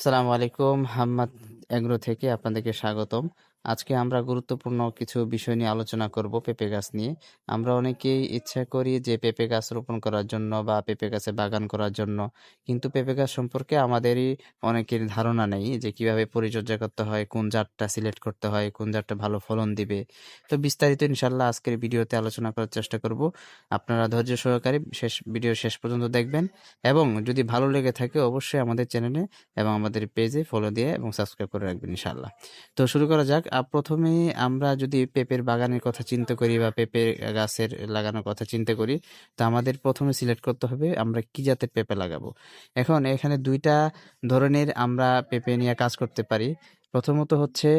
আসসালামু আলাইকুম হাম্মাদ এগ্রো থেকে আপনাদেরকে স্বাগতম। আজকে আমরা গুরুত্বপূর্ণ কিছু বিষয় নিয়ে আলোচনা করব পেঁপে গাছ নিয়ে। আমরা অনেকেই ইচ্ছা করি যে পেঁপে গাছ রোপণ করার জন্য বা পেঁপে গাছে বাগান করার জন্য। কিন্তু পেঁপে গাছ সম্পর্কে আমাদেরই অনেকের ধারণা নেই যে কীভাবে পরিচর্যা করতে হয়, কোন জাতটা সিলেক্ট করতে হয়, কোন জাতটা ভালো ফলন দিবে। তো বিস্তারিত ইনশাল্লাহ আজকের ভিডিওতে আলোচনা করার চেষ্টা করব। আপনারা ধৈর্য সহকারে শেষ, ভিডিও শেষ পর্যন্ত দেখবেন। এবং যদি ভালো লেগে থাকে অবশ্যই আমাদের চ্যানেলে এবং আমাদের পেজে ফলো দিয়ে এবং সাবস্ক্রাইব করে রাখবেন ইনশাল্লাহ তো শুরু করা যাক। প্রথমে আমরা যদি পেঁপের বাগানের কথা চিন্তা করি বা পেঁপে গাছের লাগানোর কথা চিন্তা করি, তো আমাদের প্রথমে সিলেক্ট করতে হবে আমরা কি জাতের পেঁপে লাগাবো। এখন এখানে দুইটা ধরনের আমরা পেঁপে নিয়ে কাজ করতে পারি। প্রথমত হচ্ছে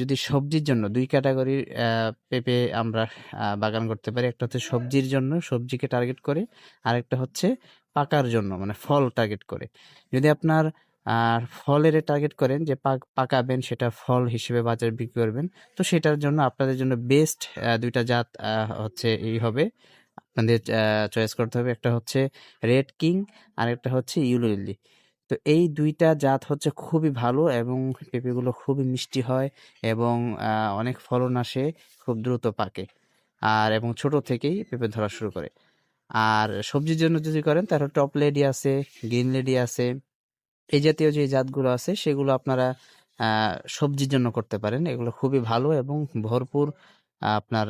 যদি সবজির জন্য দুই ক্যাটাগরির পেঁপে আমরা বাগান করতে পারি। একটা হচ্ছে সবজির জন্য সবজিকে টার্গেট করে, আরেকটা হচ্ছে পাকার জন্য মানে ফল টার্গেট করে। যদি আপনার আর ফলের টার্গেট করেন যে পাক- পাকাবেন সেটা ফল হিসেবে বাজারে বিক্রি করবেন। তো সেটার জন্য আপনাদের জন্য বেস্ট দুইটা জাত হচ্ছে এই হবে। আপনাদের চয়েস করতে হবে। একটা হচ্ছে রেড কিং আর একটা হচ্ছে ইউলো তো এই দুইটা জাত হচ্ছে খুবই ভালো এবং পেঁপেগুলো খুবই মিষ্টি হয় এবং অনেক ফলন আসে, খুব দ্রুত পাকে। আর, এবং ছোট থেকেই পেঁপে ধরা শুরু করে। আর সবজির জন্য যদি করেন তাহলে টপ লেডি আছে গ্রিন লেডি আছে এই জাতীয় যে জাতগুলো আছে, সেগুলো আপনারা সবজির জন্য করতে পারেন। এগুলো খুবই ভালো এবং ভরপুর আপনার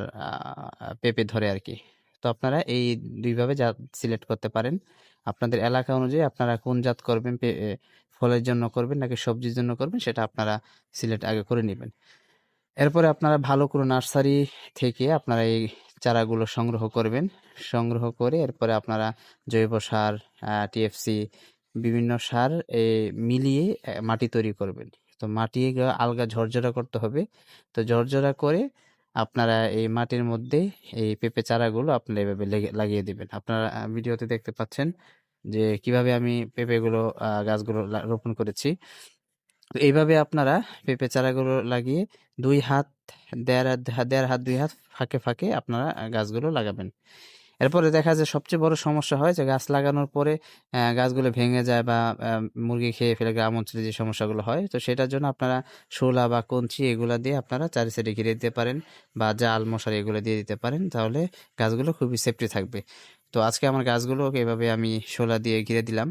পেঁপে ধরে আর কি তো আপনারা এই দুইভাবে জাত সিলেক্ট করতে পারেন। আপনাদের এলাকা অনুযায়ী আপনারা কোন জাত করবেন ফলের জন্য করবেন নাকি সবজির জন্য করবেন, সেটা আপনারা সিলেক্ট আগে করে নেবেন। এরপরে আপনারা ভালো কোনো নার্সারি থেকে আপনারা এই চারাগুলো সংগ্রহ করবেন। সংগ্রহ করে এরপরে আপনারা জৈব সার টিএফসি বিভিন্ন সার মিলিয়ে মাটি তৈরি করবেন। তো মাটি আলগা ঝরঝরা করতে হবে। তো ঝরঝরা করে আপনারা এই মাটির মধ্যে এই পেঁপে চারাগুলো আপনারা এভাবে লেগে- লাগিয়ে দেবেন। আপনারা ভিডিওতে দেখতে পাচ্ছেন যে কীভাবে আমি পেঁপেগুলো গাছগুলো রোপণ করেছি। তো এইভাবে আপনারা পেঁপে চারাগুলো লাগিয়ে দুই হাত, দেড় দেড় হাত, দুই হাত ফাঁকে ফাঁকে আপনারা গাছগুলো লাগাবেন। এরপরে দেখা যায় সবচেয়ে বড় সমস্যা হয় যে গাছ লাগানোর পরে গাছগুলো ভেঙে যায় বা মুরগি খেয়ে ফেলে গ্রাম অঞ্চলে যে সমস্যাগুলো হয়, তো সেটার জন্য আপনারা শোলা বা কঞ্চি এগুলো দিয়ে আপনারা চারি সাইডে ঘিরে দিতে পারেন বা জাল, মশারি এগুলো দিয়ে দিতে পারেন, তাহলে গাছগুলো খুবই সেফটি থাকবে। তো আজকে আমার গাছগুলোকে এভাবে আমি শোলা দিয়ে ঘিরে দিলাম।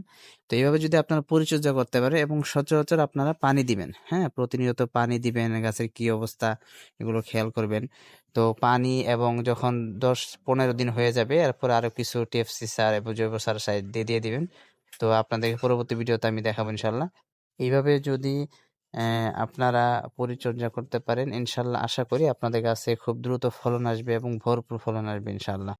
তো এইভাবে যদি আপনারা পরিচর্যা করতে পারে এবং সচরাচর আপনারা পানি দিবেন হ্যাঁ? প্রতিনিয়ত পানি দিবেন, গাছের কি অবস্থা এগুলো খেয়াল করবেন। তো পানি এবং যখন দশ পনেরো দিন হয়ে যাবে, এরপর আরও কিছু টিএফসি সার এবং জৈব সার সাইড দিয়ে দিয়ে দিবেন। তো আপনাদেরকে পরবর্তী ভিডিওতে আমি দেখাবো ইনশাল্লাহ এইভাবে যদি আপনারা পরিচর্যা করতে পারেন ইনশাল্লাহ আশা করি আপনাদের কাছে খুব দ্রুত ফলন আসবে এবং ভরপুর ফলন আসবে ইনশাল্লাহ